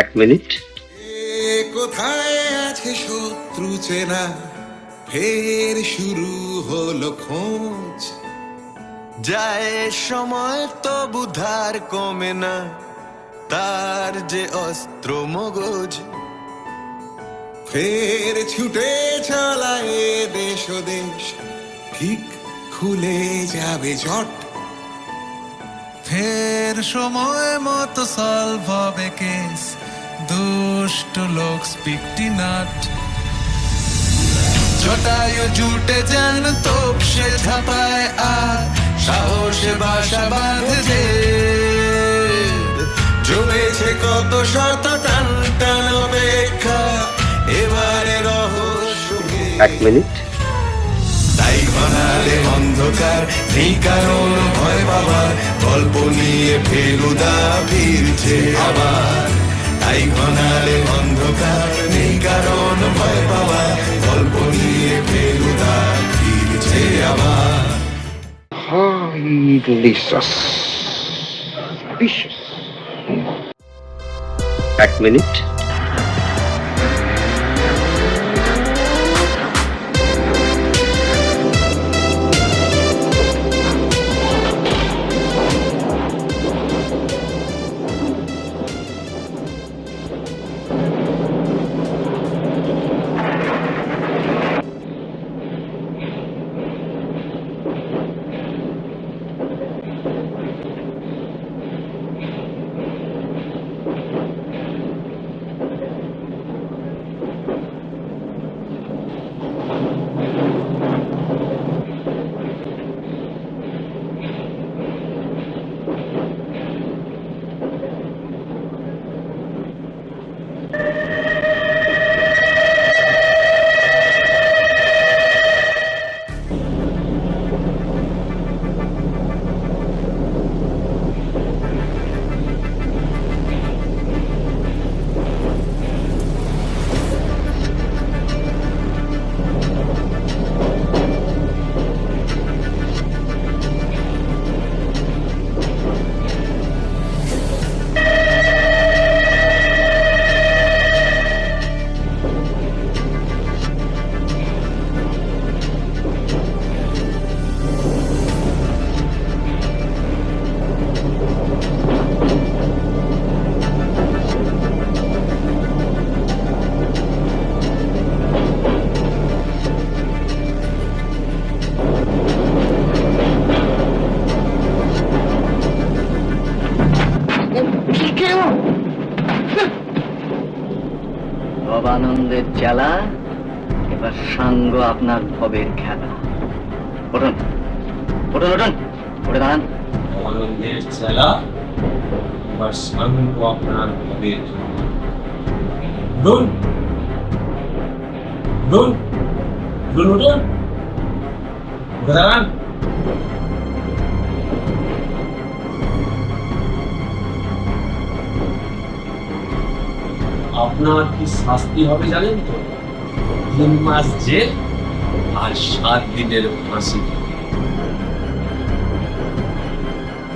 এক মিনিট। কোথায় আছে শত্রু চেনা? ফের শুরু হলো খোঁজ। যায় সময় তো বুধার কমে না, তার যে অস্ত্র মগজ। ফের ছুটে চলায় দেশ দেশ, ঠিক খুলে যাবে জট। ফের সময় মতো সলভ হবে কেস দুষ্ট লোক স্পিকটি নাট। জটায়ু জুটে যান তোপ সে ঝাপায় আর সাহসে বাসা বাঁধে জমেছে কত শত টান টান অপেক্ষা এবারে রহস্য এক মিনিট। তাই ঘনালে অন্ধকার নেই কারণ ভয় পাবার গল্প নিয়ে ফেলুদা ফিরছে আবার। তাই ঘনালে অন্ধকার নেই কারণ ভয় পাওয়া গল্প নিয়ে ফেলুদা ফিরছে আবার। Highly suspicious. এক মিনিট। ভবানন্দের জ্বালা, এবার সাঙ্গ আপনার ভবের খেলা। উঠুন উঠুন উঠুন উঠে দাঁড়ান। আনন্দের চেলা এবার সাঙ্গ আপনার হবে উঠুন উঠুন উঠুন উঠুন উঠে। আপনার কি শাস্তি হবে জানেন তো? তিন মাস জেল আর সাত দিনের ফাঁসি।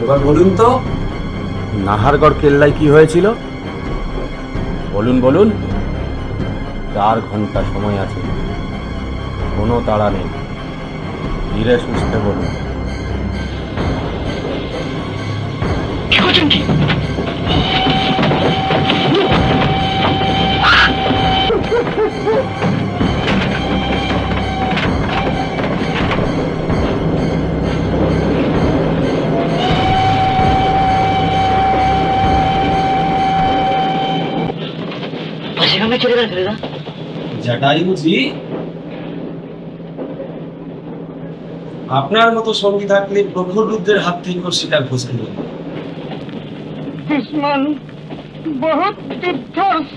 এবার বলুন তো, নাহারগড় কেল্লায় কি হয়েছিল? বলুন বলুন। চার ঘণ্টা সময় আছে। কোনো তাড়া নেই। ধীরে সুস্থে বলুন। সেখানে চলে গেল ফেলে জটাই বুঝি আপনার মতো সঙ্গী থাকলে প্রখর রুদ্রের হাত থেকে ওর শিকার খোঁজ পেল दुश्मन बहुत दुर्धर्ष